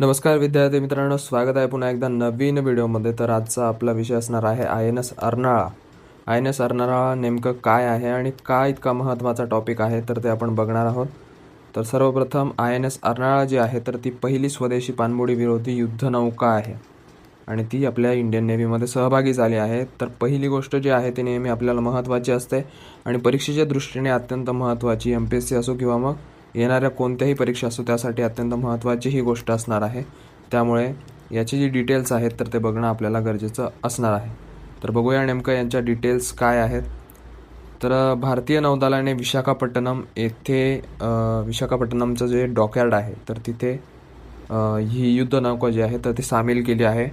नमस्कार विद्यार्थी मित्रांनो स्वागत आहे पुन्हा एकदा नवीन व्हिडिओमध्ये. तर आजचा आपला विषय असणार आहे I N S Arnala. I N S Arnala नेमकं काय आहे आणि का इतका महत्त्वाचा टॉपिक आहे तर ते आपण बघणार आहोत. तर सर्वप्रथम आय एन एस अर्नाळा जी आहे तर ती पहिली स्वदेशी पाणबुडी विरोधी युद्धनौका आहे. आणि ती आपल्या इंडियन नेव्हीमध्ये सहभागी झाली आहे. तर पहिली गोष्ट जी आहे ती नेहमी आपल्याला महत्त्वाची असते. आणि परीक्षेच्या दृष्टीने अत्यंत महत्त्वाची एम पी एस सी असो किंवा मग येणाऱ्या कोणत्याही परीक्षा असो त्यासाठी अत्यंत महत्त्वाची ही गोष्ट असणार आहे. त्यामुळे याची जी डिटेल्स आहेत तर ते बघणं आपल्याला गरजेचं असणार आहे. तर बघूया नेमकं यांच्या डिटेल्स काय आहेत. तर भारतीय नौदलाने विशाखापट्टणम येथे विशाखापट्टणमचं जे डॉकयार्ड आहे तर तिथे ही युद्धनौका जी आहे तर ती सामील केली आहे.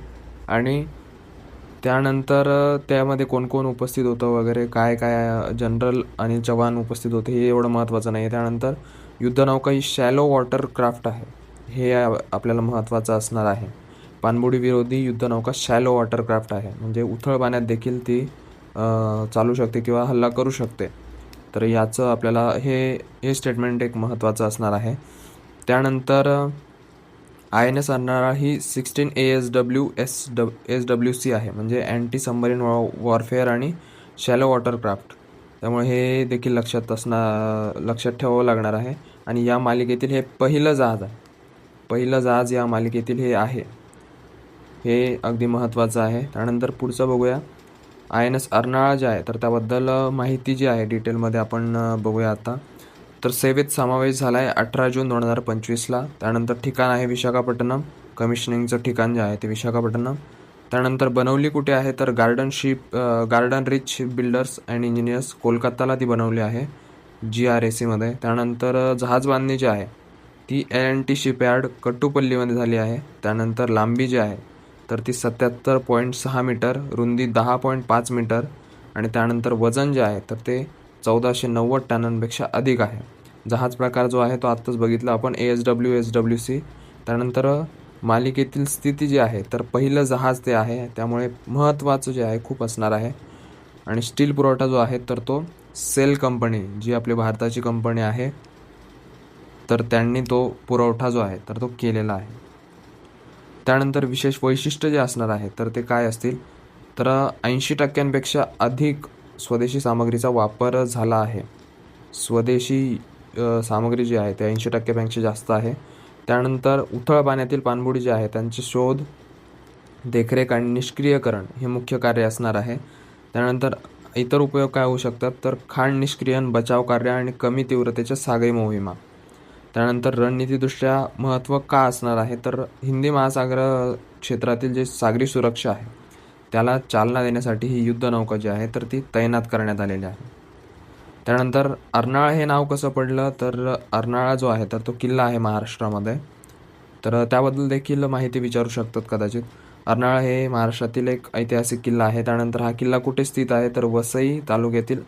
आणि त्यानंतर त्यामध्ये कोण कोण उपस्थित होतं वगैरे काय काय जनरल आणि जवान उपस्थित होते हे एवढं महत्त्वाचं नाही आहे त्यानंतर युद्धनौका ही शॅलो वॉटर क्राफ्ट आहे. हे आपल्याला महत्त्वाचं असणार आहे. पाणबुडी विरोधी युद्धनौका शॅलो वॉटर क्राफ्ट आहे. म्हणजे उथळ पाण्यात देखील ती चालू शकते किंवा हल्ला करू शकते. तर याचं आपल्याला हे हे स्टेटमेंट एक महत्त्वाचं असणार आहे. त्यानंतर I N S Arnala he sixteen A S W S dub S W C आहे. म्हणजे anti submarine wa warfare and shallow water craft त्यामुळे हे देखील लक्षात असणार लक्षात ठेवावं लागणार आहे. आणि या मालिकेतील हे पहिलं जहाज आहे. पहिलं जहाज या मालिकेतील हे आहे. हे अगदी महत्त्वाचं आहे. त्यानंतर पुढचं बघूया. आय एन एस अर्नाळा जे आहे तर त्याबद्दल माहिती जी आहे डिटेलमध्ये आपण बघूया आता. तर सेवेत समावेश झाला आहे अठरा जून दोन हजार पंचवीसला. त्यानंतर ठिकाण आहे विशाखापट्टणम. कमिशनिंगचं ठिकाण जे आहे ते विशाखापट्टणम. त्यानंतर बनवली कुठे आहे तर garden ship garden reach builders and engineers कोलकाताला ती बनवली आहे जी आर ए सीमध्ये त्यानंतर जहाज बांधणी जी आहे ती एल एन टी शिपयार्ड कट्टुपल्लीमध्ये झाली आहे. त्यानंतर लांबी जी आहे तर ती सत्याहत्तर पॉईंट सहा मीटर रुंदी दहा पॉईंट पाच मीटर आणि त्यानंतर वजन जे आहे तर ते चौदाशे नव्वद टनांपेक्षा अधिक आहे. जहाज प्रकार जो आहे तो आत्ताच बघितला. आपण A S W S W C त्यानंतर मालिकेतील स्थिती जी आहे तर पहिलं जहाज ते आहे. त्यामुळे महत्त्वाचं जे आहे खूप असणार आहे. आणि स्टील पुरवठा जो आहे तर तो सेल कंपनी जी आपली भारताची कंपनी आहे तर त्यांनी तो पुरवठा जो आहे तर तो केलेला आहे. त्यानंतर विशेष वैशिष्ट्य जे असणार आहे तर ते काय असतील? तर ऐंशी टक्क्यांपेक्षा अधिक स्वदेशी सामग्रीचा वापर झाला आहे. स्वदेशी सामग्री जी आहे ते ऐंशी टक्क्यापेक्षा जास्त आहे. त्यानंतर उथळ पाण्यातील पाणबुडी जी आहे त्यांचे शोध देखरेख आणि निष्क्रियकरण हे मुख्य कार्य असणार आहे. त्यानंतर इतर उपयोग काय होऊ शकतात? तर खाण निष्क्रियन बचाव कार्य आणि कमी तीव्रतेच्या सागरी मोहिमा त्यानंतर रणनीतीदृष्ट्या महत्त्व का असणार आहे? तर हिंदी महासागर क्षेत्रातील जे सागरी सुरक्षा आहे त्याला चालना देण्यासाठी ही युद्धनौका जी आहे तर ती तैनात करण्यात आलेली आहे. त्यानंतर अर्नाळा हे नाव कसं पडलं तर अर्नाळा जो आहे तर तो किल्ला आहे महाराष्ट्रामध्ये. तर त्याबद्दल देखील माहिती विचारू शकतात कदाचित. अर्नाळा हे महाराष्ट्रातील एक ऐतिहासिक किल्ला आहे. त्यानंतर हा किल्ला कुठे स्थित आहे तर वसई तालुक्यातील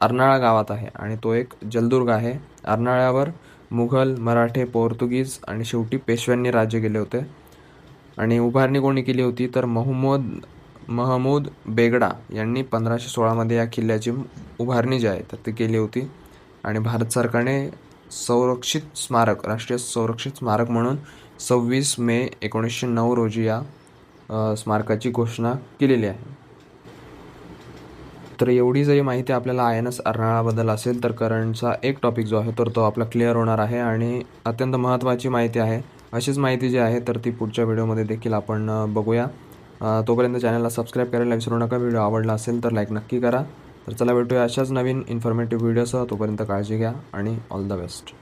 अर्नाळा गावात आहे आणि तो एक जलदुर्ग आहे. अर्नाळ्यावर मुघल मराठे पोर्तुगीज आणि शेवटी पेशव्यांनी राज्य केले होते. आणि उभारणी कोणी केली होती तर मोहम्मद महमूद बेगडा यांनी पंधराशे सोळामध्ये या किल्ल्याची उभारणी जी आहे तर ती केली होती. आणि भारत सरकारने संरक्षित स्मारक राष्ट्रीय संरक्षित स्मारक म्हणून सव्वीस मे एकोणीसशे नऊ रोजी या स्मारकाची घोषणा केलेली आहे. तर एवढी जरी माहिती आपल्याला आय एन एस अर्नाळाबद्दल असेल तर करंटचा एक टॉपिक जो आहे तर तो आपला क्लिअर होणार आहे. आणि अत्यंत महत्त्वाची माहिती आहे. अशीच माहिती जी आहे तर ती पुढच्या व्हिडिओमध्ये देखील आपण बघूया. तोपर्यंत चॅनलला सबस्क्राईब करायला विसरू नका. व्हिडिओ आवडला असेल तर लाईक नक्की करा. तर चला भेटूया अशाच नवीन इन्फॉर्मेटिव्ह व्हिडिओसह तोपर्यंत काळजी घ्या आणि ऑल द बेस्ट